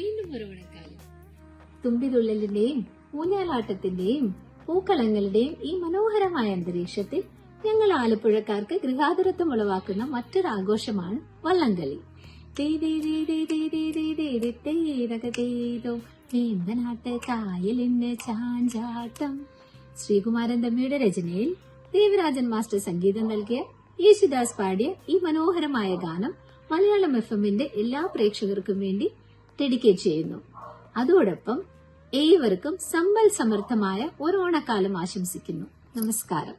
വീണ്ടും ഒരു ഓണക്കാലം തുമ്പിതുള്ളലിന്റെയും ഊഞ്ഞാലാട്ടത്തിന്റെയും പൂക്കളങ്ങളുടെയും ഈ മനോഹരമായ അന്തരീക്ഷത്തിൽ ഞങ്ങൾ ആലപ്പുഴക്കാർക്ക് ഗൃഹാതുരത്വം ഉളവാക്കുന്ന മറ്റൊരു ആഘോഷമാണ് വള്ളംകളി ശ്രീകുമാരൻ തമ്മിയുടെ രചനയിൽ ദേവരാജൻ മാസ്റ്റർ സംഗീതം നൽകിയ യേശുദാസ് പാടിയ ഈ മനോഹരമായ ഗാനം മലയാളം എഫ് എമ്മിന്റെ എല്ലാ പ്രേക്ഷകർക്കും വേണ്ടി ഡെഡിക്കേറ്റ് ചെയ്യുന്നു അതോടൊപ്പം ഏവർക്കും സമ്പൽ സമൃദ്ധമായ ഒരു ഓണക്കാലം ആശംസിക്കുന്നു നമസ്കാരം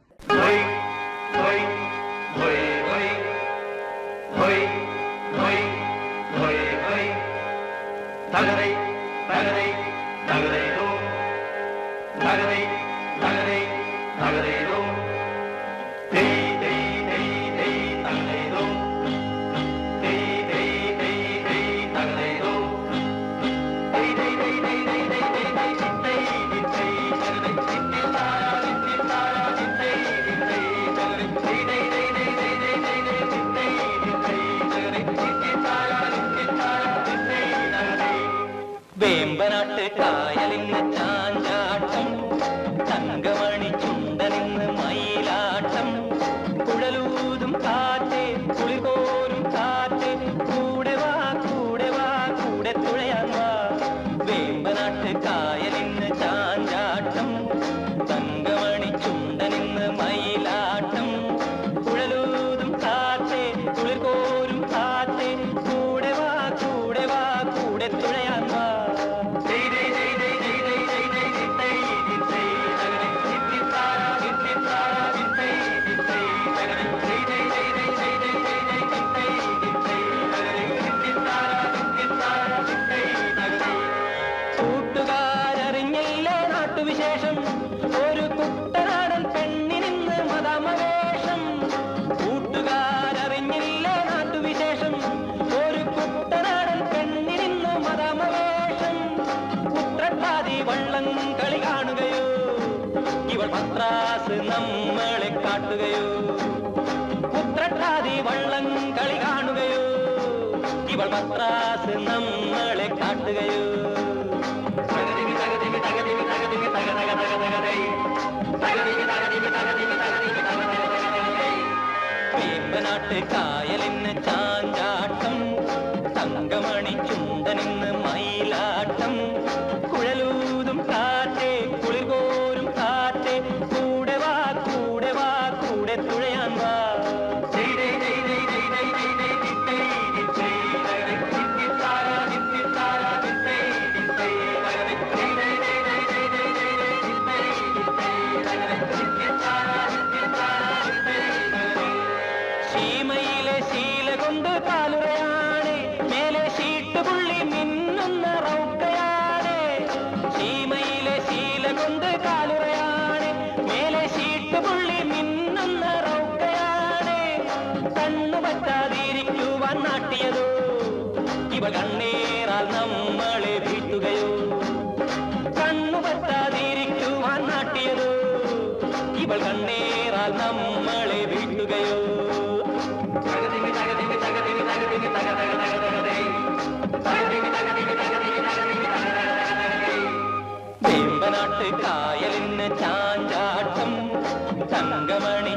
തകരൈ തകരൈ തകരൈ തകരൈ കാതി വള്ളം കളി കാണുകയോ ഇവൾ പത്രാസ് നമ്മളെ കാട്ടുകയോ ഉത്രട്ടാതി വള്ളം കളി കാണുകയോ ഇവൾ പത്രാസ് നമ്മളെ കാട്ടുകയോ നാട്ട് കായലിന് ചാഞ്ചാ പാലുറയാണ്. മേലെ ഷീട്ടുപുള്ളി മിന്നുന്ന റൗക്കയാണ്. സീമയിലെ ശീല കൊണ്ട് കാലുറയാണ്. മേലെ ഷീട്ടുപുള്ളി മിന്നുന്ന റൗക്കയാണ്. കണ്ണു പറ്റാതിരിക്കുവാൻ നാട്ടിയതോ. ഇവ കണ്ണേറാൽ നമ്മൾ തമിഴ്നാട്ട് കായലിന് ചാഞ്ചാട്ടം തങ്കമണി